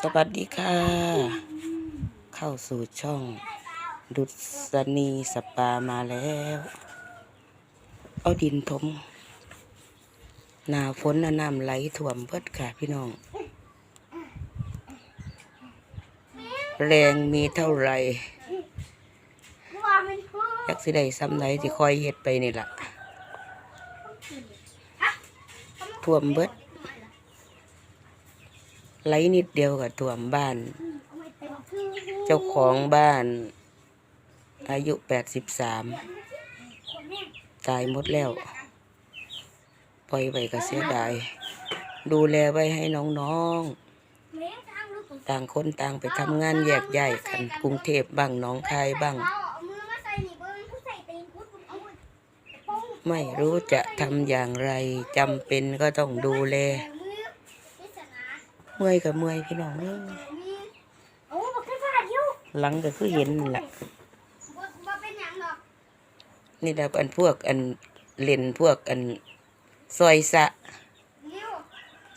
สวัสดีค่ะ เข้าสู่ช่อง ดุษณีสปามาแล้ว เอาดินถมหนาฝนน้ำไหลท่วมเพิดค่ะพี่น้อง แรงมีเท่าไหร่อยากสิได้ซ้ำไหนที่คอยเฮ็ดไปนี่ล่ะท่วมเบิด ไหลนิดเดียวกับท่วมบ้าน เจ้าของบ้าน อายุแปดสิบสามตายหมดแล้ว ปล่อยไว้ก็เสียดาย ดูแลไว้ให้น้องๆ ต่างคนต่างไปทำงานแยกย้ายกัน กรุงเทพบ้างน้องคายบ้าง ไม่รู้จะทำอย่างไรจำเป็นก็ต้องดูแล มื่อยกับเมื่อยพี่น้องเอ้ยหลังก็คือเห็นนั่นแหละนี่แบบอันพวกอันเล่นพวกอันซอยสะ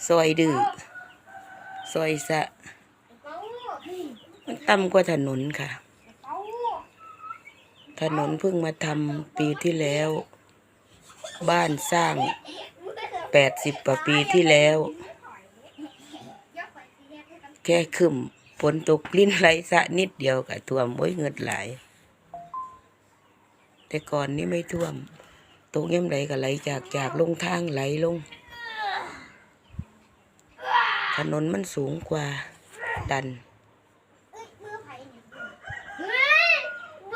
ซอยดื้อซอยสะ มันต่ำกว่าถนนค่ะ ถนนเพิ่งมาทำปีที่แล้ว บ้านสร้างแปดสิบกว่าปีที่แล้ว แค่ขึ้นฝนตกลิ้นไหลสะนิดเดียวกับท่วมโอ้ยเงิดไหลแต่ก่อนนี้ไม่ท่วม ตกย่ำไหลก็ไหลจากจากลงทางไหลลง ถนนมันสูงกว่าดัน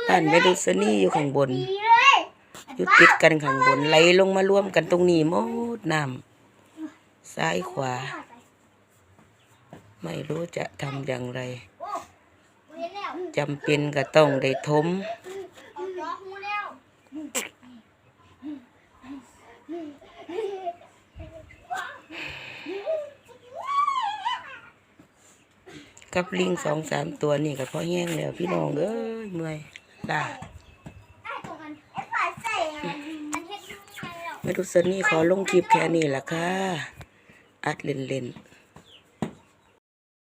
บ้านเมดุสนี่อยู่ข้างบนอยู่ติดกันข้างบนไหลลงมารวมกันตรงนี้หมดน้ำซ้ายขวา ไม่รู้จะทำอย่างไรจำเป็นก็ต้องได้ทมกับลิงสองสามตัวนี่ก็พอแห้งแล้วพี่น้องเอ้ยเมื่อยล่าไม่รู้สนี่ขอลงคลิปแค่นี้ละค่ะ อัดเล่นๆ